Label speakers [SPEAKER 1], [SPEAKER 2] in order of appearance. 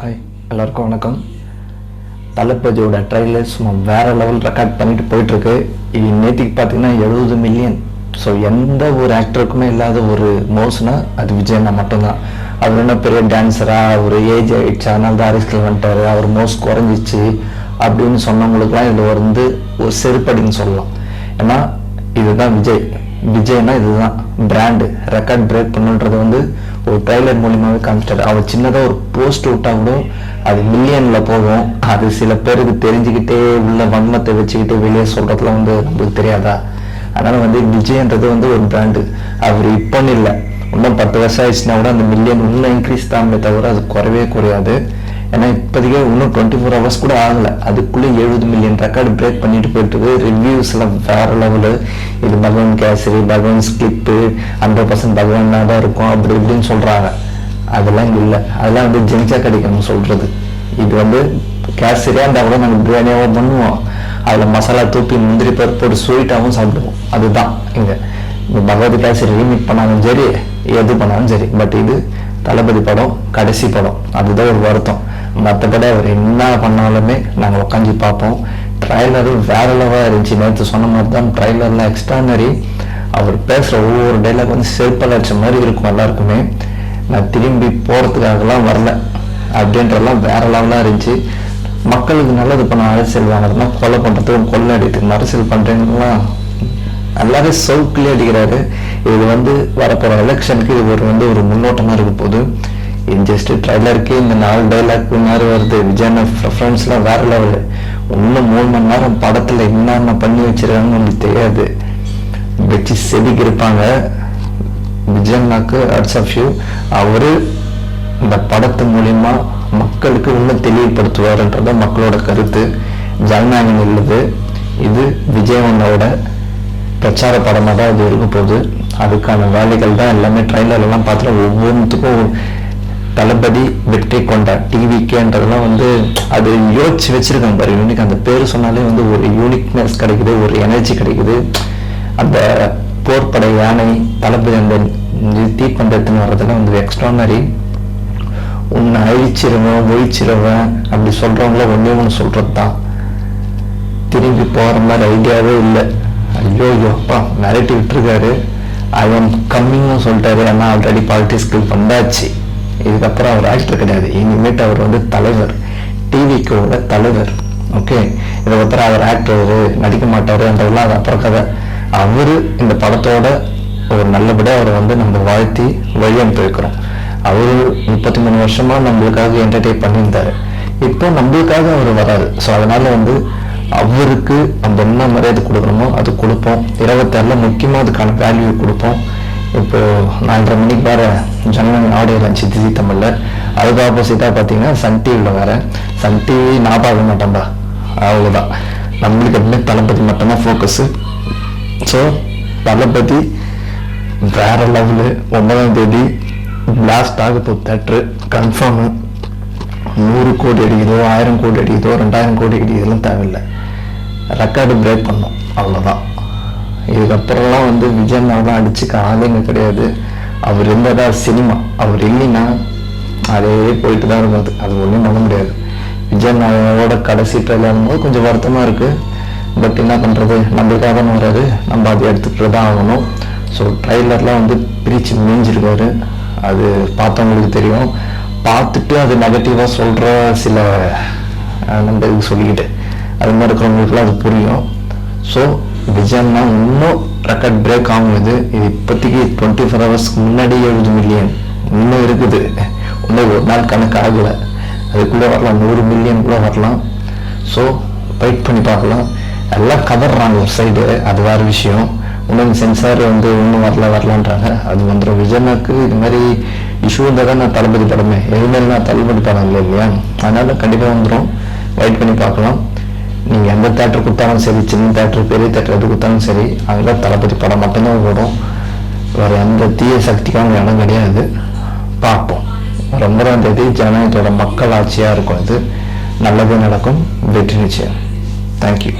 [SPEAKER 1] Hi எல்லாருக்கும் வணக்கம். தளபதியோட ட்ரைலர் சும்மா வேற லெவல் ரெக்கார்ட் பண்ணிட்டு போயிட்டுருக்கு. இது நேற்றுக்கு பார்த்தீங்கன்னா எழுபது மில்லியன் ஸோ எந்த ஒரு ஆக்டருக்குமே இல்லாத ஒரு மோஸ்னா அது விஜயண்ணா மட்டும்தான். அவர் என்ன பெரிய டான்ஸரா ஒரு ஏஜ் ஆகிடுச்சு அதனால தான் அரசியல் வந்துட்டார். அவர் மோஸ் குறைஞ்சிச்சு அப்படின்னு சொன்னவங்களுக்குலாம் இதில் வந்து ஒரு செருப்படின்னு சொல்லலாம். ஏன்னா இதுதான் விஜய். விஜய்னா இதுதான் பிராண்டு ரெக்கார்ட் பிரேக் பண்ணுன்றது வந்து ஒரு ட்ரைலர் மூலியமாகவே காமிச்சிட்டாரு. அவர் சின்னதாக ஒரு போஸ்ட் விட்டா கூட அது மில்லியனில் போகும். அது சில பேருக்கு தெரிஞ்சுக்கிட்டே உள்ள வன்மத்தை வச்சுக்கிட்டு வெளியே சொல்றதுல வந்து நம்மளுக்கு தெரியாதா? அதனால் வந்து விஜய்ன்றது வந்து ஒரு பிராண்டு அவர் இப்போன்னு இல்லை. இன்னும் பத்து வருஷம் ஆயிடுச்சுன்னா கூட அந்த மில்லியன் இன்னும் இன்க்ரீஸ் தாமே தவிர அது குறையவே குறையாது. ஏன்னா இப்போதைக்கே இன்னும் டுவெண்ட்டி ஃபோர் ஹவர்ஸ் கூட ஆகலை. அதுக்குள்ளே எழுபது மில்லியன் ரெக்கார்டு பிரேக் பண்ணிட்டு போயிட்டு ரிவ்யூஸ் எல்லாம் வேற லெவலு இது பகவான் கேசரி பகவான் ஸ்கிப்பு ஹண்ட்ரட் பர்சன்ட் பகவானாக தான் இருக்கும் அப்படி இப்படின்னு சொல்கிறாங்க அதெல்லாம் இங்கே இல்லை. அதெல்லாம் வந்து ஜெனிச்சா கிடைக்கணும் சொல்கிறது இது வந்து கேசரியாக இருந்தால் கூட நாங்கள் பிரியாணியாகவும் பண்ணுவோம். அதில் மசாலா தூப்பி முந்திரி பருப்பு ஸ்வீட்டாகவும் சாப்பிடுவோம். அதுதான் இங்கே. இந்த பகவத் கேசரி ரீமேக் பண்ணாலும் சரி எது பண்ணாலும் சரி. பட் இது தளபதி படம் கடைசி படம். அதுதான் ஒரு வருத்தம். மற்றபடி அவர் என்ன பண்ணாலுமே நாங்கள் உட்காந்து பார்ப்போம். ட்ரைலரும் வேற லெவலாக இருந்துச்சு. நேற்று சொன்ன மாதிரி தான் ட்ரைலரில் எக்ஸ்ட்ரானரி அவர் பேசுகிற ஒவ்வொரு டைலாக் வந்து செருப்பலட்ச மாதிரி இருக்கும் எல்லாருக்குமே. நான் திரும்பி போகிறதுக்காகலாம் வரல. அப்படின்றதெல்லாம் வேற லெவலாக இருந்துச்சு. மக்களுக்கு நல்லது பண்ண அரசியல் வாங்குறதுனா கொலை பண்ணுறதுக்கும் கொள்ளை அடிக்கிறதுக்கு அரசியல் பண்ணுறீங்கலாம் எல்லாரும் சவுக்கிலே அடிக்கிறாரு. இது வந்து வரப்போகிற எலெக்ஷனுக்கு இது ஒரு வந்து ஒரு முன்னோட்டமாக இருக்க போகுது. இது ஜஸ்ட் ட்ரைலருக்கு இந்த நாலு டைலாக் மாதிரி வருது. விஜயான ப்ரெஃபரன்ஸ்லாம் வேற லெவல் இன்னும் மூணு மணி நேரம் படத்தில் என்னென்ன பண்ணி வச்சிருக்காங்கன்னு நமக்கு தெரியாது. வச்சு செதுக்கி இருப்பாங்க. விஜயண்ணாக்கு அட்ஸ் ஆஃப் யூ அவர் இந்த படத்து மூலயமா மக்களுக்கு இன்னும் தெளிவுபடுத்துவார்ன்றத மக்களோட கருத்து. ஜனநாயகம் உள்ளது இது விஜயவண்ணோட பிரச்சார படமாக தான் இது இருக்க போகுது. அதுக்கான வேலைகள் தான் எல்லாமே ட்ரைலர் பார்த்துட்டு ஒவ்வொன்றுத்துக்கும் தளபதி வெற்றி கொண்டா டிவிக்கேன்றதெல்லாம் வந்து அது யோசிச்சு வச்சிருக்காங்க பாரு. யூனிக் அந்த பேர் சொன்னாலே வந்து ஒரு யூனிக்னஸ் கிடைக்குது ஒரு எனர்ஜி கிடைக்குது. அந்த போர்ப்படை யானை தளபதி அந்த தீப்பந்தத்தின் வர்றதெல்லாம் வந்து எக்ஸ்ட்ரானரி உன்னை அழிச்சிருவேன் ஒழிச்சிருவேன் அப்படி சொல்றவங்கள ஒன்றே ஒன்று சொல்றது தான் திரும்பி போகிற மாதிரி ஐடியாவே இல்லை. ஐயோ ஐயோ அப்பா மிரட்டி விட்டுருக்காரு. ஐ எம் கம்மிங்னு சொல்லிட்டாரு. ஏன்னா ஆல்ரெடி பாலிட்டிக்ஸ்க்கு வந்தாச்சு. இதுக்கப்புறம் அவர் ஆக்டர் கிடையாது. இனிமேட்டு அவர் வந்து தலைவர். டிவிக்கோட தலைவர். ஓகே இதுக்கப்புறம் அவர் ஆக்டர் நடிக்க மாட்டாருன்றதெல்லாம் அது அப்புறம் கதை. அவர் இந்த படத்தோட ஒரு நல்லபடியாக அவரை வந்து நம்ம வாழ்த்தி வழி அனுப்பி வைக்கிறோம். அவரு முப்பத்தி மூணு வருஷமா நம்மளுக்காக என்டர்டெயின் பண்ணியிருந்தார். இப்போ நம்மளுக்காக அவர் வராது ஸோ அதனால் வந்து அவருக்கு நம்ம என்ன மரியாதை கொடுக்கணுமோ அது கொடுப்போம். இருபத்தாறில் முக்கியமாக அதுக்கான வேல்யூ கொடுப்போம். இப்போ நாலரை மணிக்கு வேற ஜனநாயக ஆடியோ இருந்துச்சு திசி தமிழில். அதுக்கு ஆப்போசிட்டாக பார்த்தீங்கன்னா சன் டிவியில் வேற. சன் டிவி நான் பார்க்க மாட்டேன்டா. அவ்வளோதான் நம்மளுக்கு எப்பவுமே தளபதி மட்டும்தான் ஃபோக்கஸு ஸோ தளபதி வேற லெவலு ஒன்பதாம் தேதி பிளாஸ்ட் ஆக போகுது தேட்ரு கன்ஃபார்மு நூறு கோடி அடிக்குதோ ஆயிரம் கோடி அடிக்குதோ ரெண்டாயிரம் கோடி அடிக்குதெல்லாம் தேவையில்லை. ரெக்கார்டு பிரேக் பண்ணும். அவ்வளோதான் இதுக்கப்புறம்லாம் வந்து விஜய் விஜயனாலாம் அடிச்சுக்க ஆளுங்க கிடையாது. அவர் இருந்ததா சினிமா. அவர் இல்லைன்னா அதே போயிட்டு தான் இருக்கும் அது அது ஒன்றும் பண்ண முடியாது. விஜய் விஜயனாவோட கடைசி ட்ரெயிலர் போது கொஞ்சம் வருத்தமாக இருக்குது பட் என்ன பண்ணுறது நம்மளுக்காக தான் வராது நம்ம அதை எடுத்துக்கிட்டு தான் ஆகணும் ஸோ ட்ரைலர்லாம் வந்து பிரித்து மேய்ஞ்சிருக்காரு அது பார்த்தவங்களுக்கு தெரியும். பார்த்துட்டு அது நெகட்டிவாக சொல்கிற சில அஹ், நம்ம சொல்லிக்கிட்டு அது மாதிரி இருக்கிறவங்களுக்குலாம் அது புரியும். ஸோ விஜயன்னா இன்னும் ரெக்கார்ட் பிரேக் ஆகுது. இது இப்போதைக்கு டுவெண்ட்டி ஃபோர் ஹவர்ஸ்க்கு முன்னாடி எழுபது மில்லியன் இன்னும் இருக்குது. இன்னும் ஒரு நாள் கணக்கு ஆகலை. அதுக்குள்ளே வரலாம். நூறு மில்லியன் கூட வரலாம். ஸோ வெயிட் பண்ணி பார்க்கலாம். எல்லாம் கதறாங்க ஒரு சைடு அது வேறு விஷயம். இன்னும் சென்சார் வந்து இன்னும் வரல வரலான்றாங்க. அது வந்துடும் விஜயனாக்கு இது மாதிரி இஷ்யூ இருந்தால் தான் நான் தளபதி படமே. எதுவுமே நான் தளபதி படம் இல்லை இல்லையா? அதனால கண்டிப்பாக வந்துடும் வெயிட் பண்ணி பார்க்கலாம். நீங்கள் எந்த தேட்டர் கொடுத்தாலும் சரி சின்ன தேட்டர் பெரிய தேட்டர் எது கொடுத்தாலும் சரி அங்கே தளபதி படம் மட்டும்தான் ஓடும். வேறு எந்த தீய சக்திக்கான இடம் கிடையாது. பார்ப்போம். ஒன்பதாம் தேதி ஜனநாயகத்தோட மக்கள் ஆட்சியாக இருக்கும் இது. நல்லதே நடக்கும். வெற்றி நிச்சயம். தேங்க்யூ